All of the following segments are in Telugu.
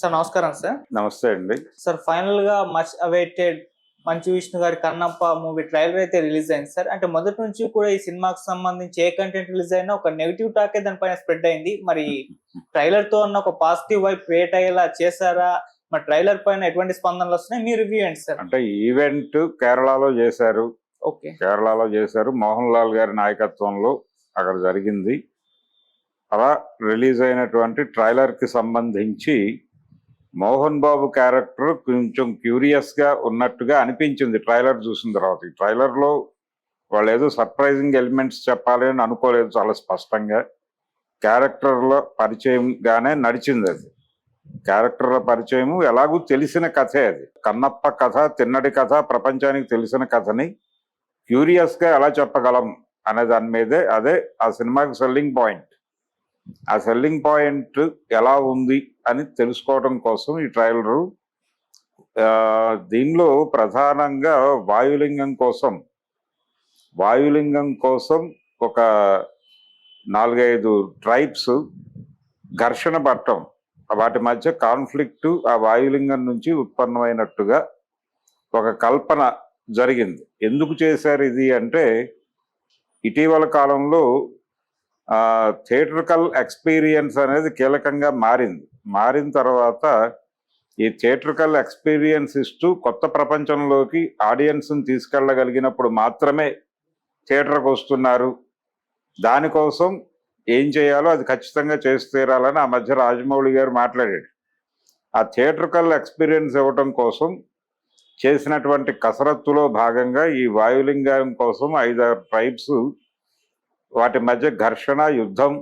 సార్ నమస్కారం సార్. నమస్తే అండి. సార్ ఫైనల్గా మచ్ అవైటెడ్ మంచు విష్ణు గారి కన్నప్ప మూవీ ట్రైలర్ అయితే రిలీజ్ అయింది సార్. అంటే మొదటి నుంచి కూడా ఈ సినిమాకి సంబంధించి ఏ కంటెంట్ రిలీజ్ అయినా ఒక నెగిటివ్ టాక్ దానిపైన స్ప్రెడ్ అయింది. మరి ట్రైలర్తో ఉన్న ఒక పాజిటివ్ వైబ్ క్రియేట్ అయ్యేలా చేశారా? మరి ట్రైలర్ పైన ఎటువంటి స్పందనలు వస్తున్నాయి? మీ రివ్యూ ఏంటి సార్? అంటే ఈవెంట్ కేరళలో చేశారు. ఓకే. కేరళలో చేశారు. మోహన్ లాల్ గారి నాయకత్వంలో అక్కడ జరిగింది. అలా రిలీజ్ అయినటువంటి ట్రైలర్కి సంబంధించి మోహన్ బాబు క్యారెక్టర్ కొంచెం క్యూరియస్గా ఉన్నట్టుగా అనిపించింది. ట్రైలర్ చూసిన తర్వాత. ఈ ట్రైలర్లో వాళ్ళు ఏదో సర్ప్రైజింగ్ ఎలిమెంట్స్ చెప్పాలి అని అనుకోలేదు చాలా స్పష్టంగా. క్యారెక్టర్ల పరిచయంగానే నడిచింది అది. క్యారెక్టర్ల పరిచయము ఎలాగూ తెలిసిన కథే అది. కన్నప్ప కథ తిన్నడి కథ ప్రపంచానికి తెలిసిన కథని క్యూరియస్గా ఎలా చెప్పగలం అనే దాని మీదే అదే ఆ సినిమాకి సెల్లింగ్ పాయింట్. ఆ సెల్లింగ్ పాయింట్ ఎలా ఉంది అని తెలుసుకోవడం కోసం ఈ ట్రైలరు దీనిలో ప్రధానంగా వాయులింగం కోసం వాయులింగం కోసం ఒక నాలుగైదు ట్రైబ్స్ ఘర్షణ పట్టం వాటి మధ్య కాన్ఫ్లిక్ట్ ఆ వాయులింగం నుంచి ఉత్పన్నమైనట్టుగా ఒక కల్పన జరిగింది. ఎందుకు చేశారు ఇది అంటే ఇటీవల కాలంలో థియేట్రికల్ ఎక్స్పీరియన్స్ అనేది కీలకంగా మారింది. మారిన తర్వాత ఈ థియేట్రికల్ ఎక్స్పీరియన్స్ ఇస్తూ కొత్త ప్రపంచంలోకి ఆడియన్స్ని తీసుకెళ్ళగలిగినప్పుడు మాత్రమే థియేటర్కి వస్తున్నారు. దానికోసం ఏం చేయాలో అది ఖచ్చితంగా చేసి తీరాలని ఆ మధ్య రాజమౌళి గారు మాట్లాడాడు. ఆ థియేట్రికల్ ఎక్స్పీరియన్స్ ఇవ్వటం కోసం చేసినటువంటి కసరత్తులో భాగంగా ఈ వాయులింగం కోసం ఐదారు ట్రైబ్స్ వాటి మధ్య ఘర్షణ యుద్ధం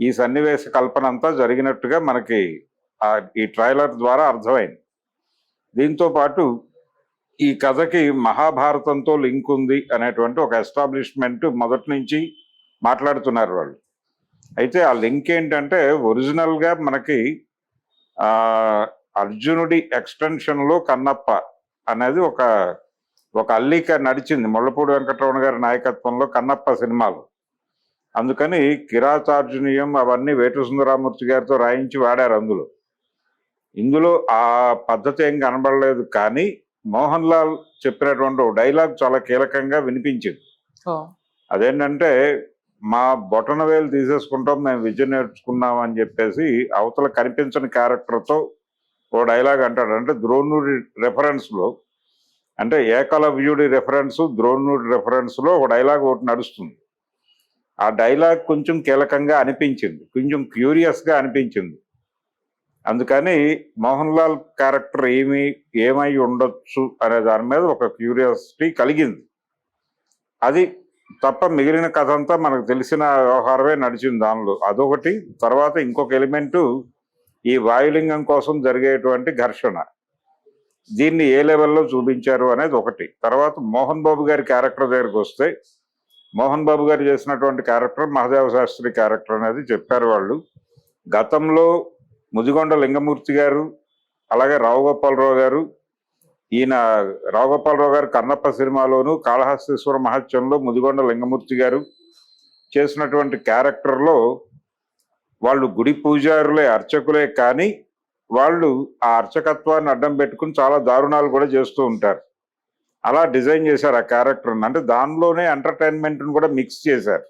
ఈ సన్నివేశ కల్పన అంతా జరిగినట్టుగా మనకి ఈ ట్రైలర్ ద్వారా అర్థమైంది. దీంతో పాటు ఈ కథకి మహాభారతంతో లింక్ ఉంది అనేటువంటి ఒక ఎస్టాబ్లిష్మెంట్ మొదటి నుంచి మాట్లాడుతున్నారు వాళ్ళు. అయితే ఆ లింక్ ఏంటంటే ఒరిజినల్గా మనకి అర్జునుడి ఎక్స్టెన్షన్లో కన్నప్ప అనేది ఒక ఒక అల్లిక నడిచింది. ముళ్ళపూడి వెంకటరమణ గారి నాయకత్వంలో కన్నప్ప సినిమాలు. అందుకని కిరాతార్జునీయం అవన్నీ వేటు సుందరామూర్తి గారితో రాయించి వాడారు అందులో. ఇందులో ఆ పద్ధతి ఏం కనబడలేదు కానీ మోహన్ లాల్ చెప్పినటువంటి డైలాగ్ చాలా కీలకంగా వినిపించింది. అదేంటంటే మా బొటన వేలు తీసేసుకుంటాం మేము విద్య నేర్చుకున్నాం అని చెప్పేసి అవతల కనిపించని క్యారెక్టర్తో ఓ డైలాగ్ అంటాడు. అంటే ద్రోణుడి రెఫరెన్స్లో అంటే ఏకలవ్యుడి రెఫరెన్స్ ద్రోణుడి రెఫరెన్స్లో ఒక డైలాగ్ ఒకటి నడుస్తుంది. ఆ డైలాగ్ కొంచెం కీలకంగా అనిపించింది. కొంచెం క్యూరియస్గా అనిపించింది. అందుకని మోహన్ లాల్ క్యారెక్టర్ ఏమి ఏమై ఉండొచ్చు అనే దాని మీద ఒక క్యూరియాసిటీ కలిగింది. అది తప్ప మిగిలిన కథ అంతా మనకు తెలిసిన వ్యవహారమే నడిచింది దానిలో. అదొకటి. తర్వాత ఇంకొక ఎలిమెంటు ఈ వాయులింగం కోసం జరిగేటువంటి ఘర్షణ. దీన్ని ఏ లెవెల్లో చూపించారు అనేది ఒకటి. తర్వాత మోహన్ బాబు గారి క్యారెక్టర్ దగ్గరికి వస్తే మోహన్ బాబు గారు చేసినటువంటి క్యారెక్టర్ మహదేవ శాస్త్రి క్యారెక్టర్ అనేది చెప్పారు వాళ్ళు. గతంలో ముదిగొండ లింగమూర్తి గారు అలాగే రావు గోపాలరావు గారు ఈయన రావు గోపాలరావు గారు కన్నప్ప సినిమాలోను కాళహస్తీశ్వర మహత్యంలో ముదిగొండ లింగమూర్తి గారు చేసినటువంటి క్యారెక్టర్లో వాళ్ళు గుడి పూజారులే అర్చకులే కానీ వాళ్ళు ఆ అర్చకత్వాన్ని అడ్డం పెట్టుకుని చాలా దారుణాలు కూడా చేస్తూ ఉంటారు. అలా డిజైన్ చేశారు ఆ క్యారెక్టర్ని అంటే దానిలోనే ఎంటర్టైన్మెంట్ని కూడా మిక్స్ చేశారు.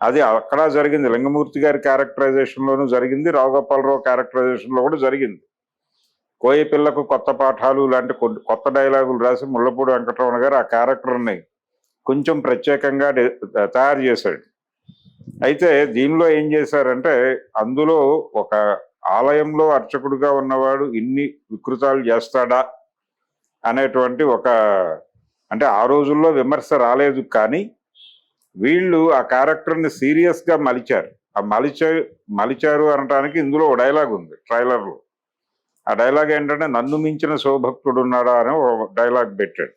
అది అక్కడ జరిగింది. లింగమూర్తి గారి క్యారెక్టరైజేషన్లోనూ జరిగింది. రావుగోపాలరావు క్యారెక్టరైజేషన్లో కూడా జరిగింది. కోయ పిల్లకు కొత్త పాఠాలు లాంటి కొత్త డైలాగులు రాసి ముళ్ళపూడి వెంకటరమణ గారు ఆ క్యారెక్టర్ని కొంచెం ప్రత్యేకంగా తయారు చేశాడు. అయితే దీనిలో ఏం చేశారంటే అందులో ఒక ఆలయంలో అర్చకుడుగా ఉన్నవాడు ఇన్ని వికృతాలు చేస్తాడా అనేటువంటి ఒక అంటే ఆ రోజుల్లో విమర్శ రాలేదు కానీ వీళ్ళు ఆ క్యారెక్టర్ని సీరియస్గా మలిచారు. ఆ మలిచా మలిచారు అనటానికి ఇందులో ఒక డైలాగ్ ఉంది ట్రైలర్లో. ఆ డైలాగ్ ఏంటంటే నన్ను మించిన శివభక్తుడు ఉన్నాడా అని ఒక డైలాగ్ పెట్టాడు.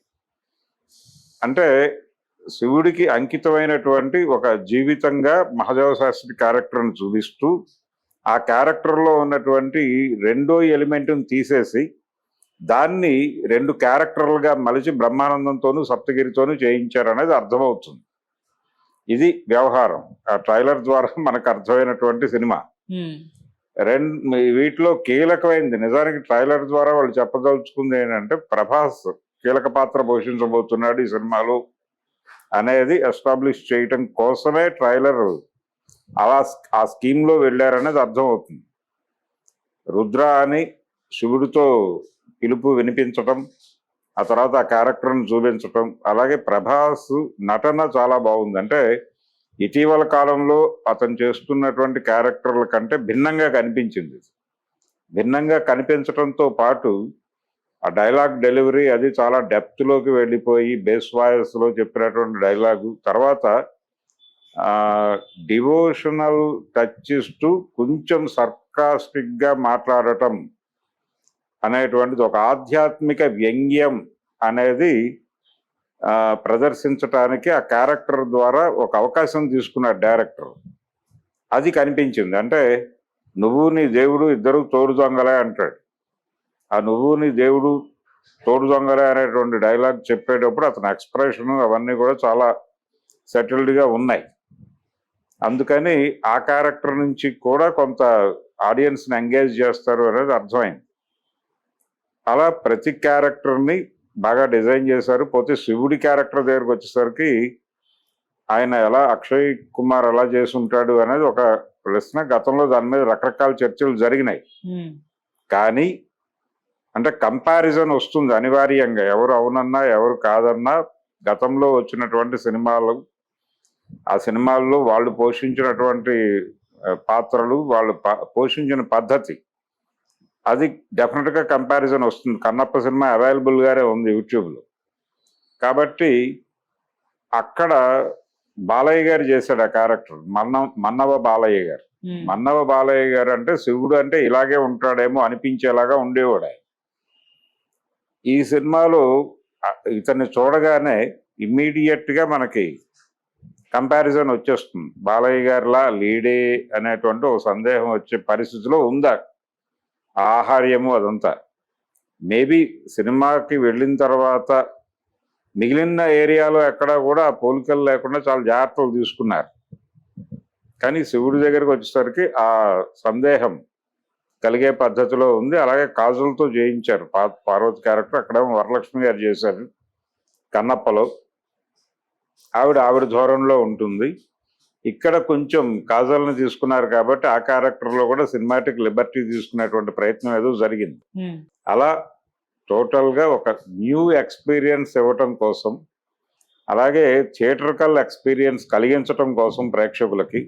అంటే శివుడికి అంకితమైనటువంటి ఒక జీవితంగా మహాదేవ శాస్త్రి క్యారెక్టర్ని చూపిస్తూ ఆ క్యారెక్టర్లో ఉన్నటువంటి రెండో ఎలిమెంట్ని తీసేసి దాన్ని రెండు క్యారెక్టర్లుగా మలిచి బ్రహ్మానందంతోనూ సప్తగిరితోనూ చేయించారు అనేది అర్థమవుతుంది. ఇది వ్యవహారం. ఆ ట్రైలర్ ద్వారా మనకు అర్థమైనటువంటి సినిమా. రెండు వీటిలో కీలకమైంది. నిజానికి ట్రైలర్ ద్వారా వాళ్ళు చెప్పదలుచుకుంది ఏంటంటే ప్రభాస్ కీలక పాత్ర పోషించబోతున్నాడు ఈ సినిమాలో అనేది ఎస్టాబ్లిష్ చేయటం కోసమే ట్రైలర్ అలా ఆ స్కీమ్లో వెళ్ళారనేది అర్థమవుతుంది. రుద్ర అని శివుడితో పిలుపు వినిపించటం ఆ తర్వాత ఆ క్యారెక్టర్ను చూపించటం అలాగే ప్రభాస్ నటన చాలా బాగుంది. అంటే ఇటీవల కాలంలో అతను చేస్తున్నటువంటి క్యారెక్టర్ల కంటే భిన్నంగా కనిపించింది. భిన్నంగా కనిపించటంతో పాటు ఆ డైలాగ్ డెలివరీ అది చాలా డెప్త్లోకి వెళ్ళిపోయి బేస్ వాయిస్లో చెప్పినటువంటి డైలాగు. తర్వాత డివోషనల్ టచ్ ఇస్తూ కొంచెం సర్కాస్టిక్గా మాట్లాడటం అనేటువంటిది ఒక ఆధ్యాత్మిక వ్యంగ్యం అనేది ప్రదర్శించటానికి ఆ క్యారెక్టర్ ద్వారా ఒక అవకాశం తీసుకున్నాడు డైరెక్టర్. అది కనిపించింది. అంటే నువ్వు నీ దేవుడు ఇద్దరు తోడు దొంగలే అంటాడు. ఆ నువ్వు నీ దేవుడు తోడు దొంగలే అనేటువంటి డైలాగ్ చెప్పేటప్పుడు అతని ఎక్స్ప్రెషన్ అవన్నీ కూడా చాలా సెటిల్డ్గా ఉన్నాయి. అందుకని ఆ క్యారెక్టర్ నుంచి కూడా కొంత ఆడియన్స్ని ఎంగేజ్ చేస్తారు అనేది అర్థమైంది. అలా ప్రతి క్యారెక్టర్ని బాగా డిజైన్ చేశారు. పోతే శివుడి క్యారెక్టర్ దగ్గరకు వచ్చేసరికి ఆయన ఎలా అక్షయ్ కుమార్ ఎలా చేసి ఉంటాడు అనేది ఒక ప్రశ్న. గతంలో దాని మీద రకరకాల చర్చలు జరిగినాయి. కానీ అంటే కంపారిజన్ వస్తుంది అనివార్యంగా. ఎవరు అవునన్నా ఎవరు కాదన్నా గతంలో వచ్చినటువంటి సినిమాలు ఆ సినిమాల్లో వాళ్ళు పోషించినటువంటి పాత్రలు వాళ్ళు పోషించిన పద్ధతి అది డెఫినెట్గా కంపారిజన్ వస్తుంది. కన్నప్ప సినిమా అవైలబుల్ గానే ఉంది యూట్యూబ్లో కాబట్టి అక్కడ బాలయ్య గారు చేశాడు ఆ క్యారెక్టర్ మన్న మన్నవ బాలయ్య గారు. మన్నవ బాలయ్య గారు అంటే శివుడు అంటే ఇలాగే ఉంటాడేమో అనిపించేలాగా ఉండేవాడు ఆయన. ఈ సినిమాలో ఇతన్ని చూడగానే ఇమ్మీడియట్గా మనకి కంపారిజన్ వచ్చేస్తుంది. బాలయ్య గారిలా లీడే అనేటువంటి ఒక సందేహం వచ్చే పరిస్థితిలో ఉందా? ఆహార్యము అదంతా. మేబీ సినిమాకి వెళ్ళిన తర్వాత మిగిలిన ఏరియాలో ఎక్కడా కూడా పోలికలు లేకుండా చాలా జాగ్రత్తలు తీసుకున్నారు. కానీ శివుడి దగ్గరికి వచ్చేసరికి ఆ సందేహం కలిగే పద్ధతిలో ఉంది. అలాగే కాజులతో చేయించారు పార్వతి క్యారెక్టర్ అక్కడ వరలక్ష్మి గారు చేశారు. కన్నప్పలో. ఆవిడ ఆవిడ ధోరణిలో ఉంటుంది. ఇక్కడ కొంచెం కాజల్ని తీసుకున్నారు కాబట్టి ఆ క్యారెక్టర్లో కూడా సినిమాటిక్ లిబర్టీ తీసుకునేటువంటి ప్రయత్నం ఏదో జరిగింది. అలా టోటల్గా ఒక న్యూ ఎక్స్పీరియన్స్ ఇవ్వటం కోసం అలాగే థియేటర్కల్ ఎక్స్పీరియన్స్ కలిగించటం కోసం ప్రేక్షకులకి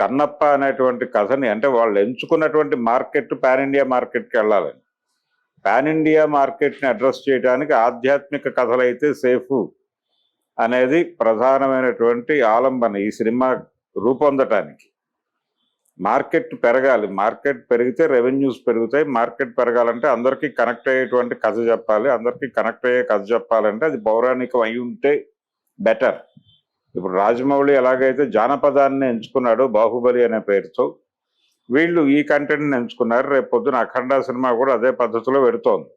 కన్నప్ప అనేటువంటి కథని అంటే వాళ్ళు ఎంచుకున్నటువంటి మార్కెట్ పాన్ ఇండియా మార్కెట్కి వెళ్ళాలని పాన్ ఇండియా మార్కెట్ని అడ్రస్ చేయడానికి ఆధ్యాత్మిక కథలు అయితే సేఫ్. అనేది ప్రధానమైనటువంటి ఆలంబన ఈ సినిమా రూపొందటానికి. మార్కెట్ పెరగాలి. మార్కెట్ పెరిగితే రెవెన్యూస్ పెరుగుతాయి. మార్కెట్ పెరగాలంటే అందరికీ కనెక్ట్ అయ్యేటువంటి కథ చెప్పాలి. అందరికీ కనెక్ట్ అయ్యే కథ చెప్పాలంటే అది పౌరాణికం అయి ఉంటే బెటర్. ఇప్పుడు రాజమౌళి ఎలాగైతే జానపదాన్ని ఎంచుకున్నాడో బాహుబలి అనే పేరుతో వీళ్ళు ఈ కంటెంట్ని ఎంచుకున్నారు. రేపు పొద్దున అఖండ సినిమా కూడా అదే పద్ధతిలో పెడుతోంది.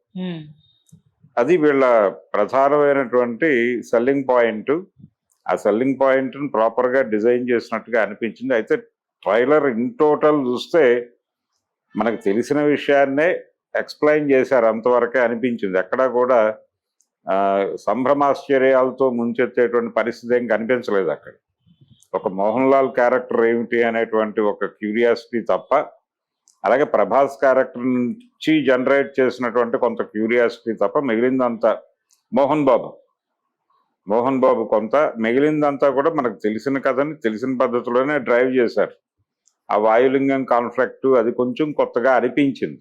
అది వీళ్ళ ప్రధానమైనటువంటి సెల్లింగ్ పాయింట్. ఆ సెల్లింగ్ పాయింట్ను ప్రాపర్గా డిజైన్ చేసినట్టుగా అనిపించింది. అయితే ట్రైలర్ ఇన్ టోటల్ చూస్తే మనకు తెలిసిన విషయాన్నే ఎక్స్ప్లెయిన్ చేశారు అంతవరకే అనిపించింది. ఎక్కడా కూడా సంభ్రమాశ్చర్యాలతో ముంచెత్తేటువంటి పరిస్థితి ఏం కనిపించలేదు అక్కడ. ఒక మోహన్ లాల్ క్యారెక్టర్ ఏమిటి అనేటువంటి ఒక క్యూరియాసిటీ తప్ప అలాగే ప్రభాస్ క్యారెక్టర్ నుంచి జనరేట్ చేసినటువంటి కొంత క్యూరియాసిటీ తప్ప మిగిలిందంతా మోహన్ బాబు. మోహన్ బాబు కొంత మిగిలిందంతా కూడా మనకు తెలిసిన కథని తెలిసిన పద్ధతిలోనే డ్రైవ్ చేశారు. ఆ వాయులింగం కాన్ఫ్లిక్ట్ అది కొంచెం కొత్తగా అనిపించింది.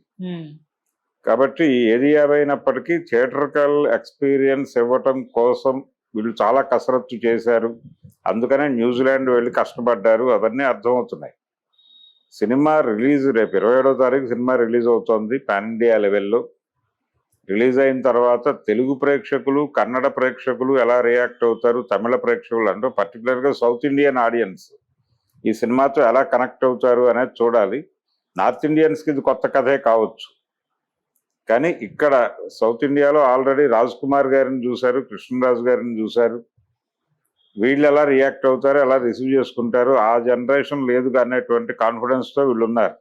కాబట్టి ఏది ఏమైనప్పటికీ థియేటర్కల్ ఎక్స్పీరియన్స్ ఇవ్వటం కోసం వీళ్ళు చాలా కసరత్తు చేశారు. అందుకనే న్యూజిలాండ్ వెళ్ళి కష్టపడ్డారు. అవన్నీ అర్థమవుతున్నాయి. సినిమా రిలీజ్ రేపు ఇరవై ఏడో తారీఖు సినిమా రిలీజ్ అవుతోంది పాన్ ఇండియా లెవెల్లో. రిలీజ్ అయిన తర్వాత తెలుగు ప్రేక్షకులు కన్నడ ప్రేక్షకులు ఎలా రియాక్ట్ అవుతారు తమిళ ప్రేక్షకులు అంటే పర్టికులర్గా సౌత్ ఇండియన్ ఆడియన్స్ ఈ సినిమాతో ఎలా కనెక్ట్ అవుతారు అనేది చూడాలి. నార్త్ ఇండియన్స్కి ఇది కొత్త కథే కావచ్చు. కానీ ఇక్కడ సౌత్ ఇండియాలో ఆల్రెడీ రాజ్ కుమార్ గారిని చూశారు కృష్ణరాజు గారిని చూశారు. వీళ్ళు ఎలా రియాక్ట్ అవుతారు ఎలా రిసీవ్ చేసుకుంటారు ఆ జనరేషన్ లేదు అనేటువంటి కాన్ఫిడెన్స్తో వీళ్ళు ఉన్నారు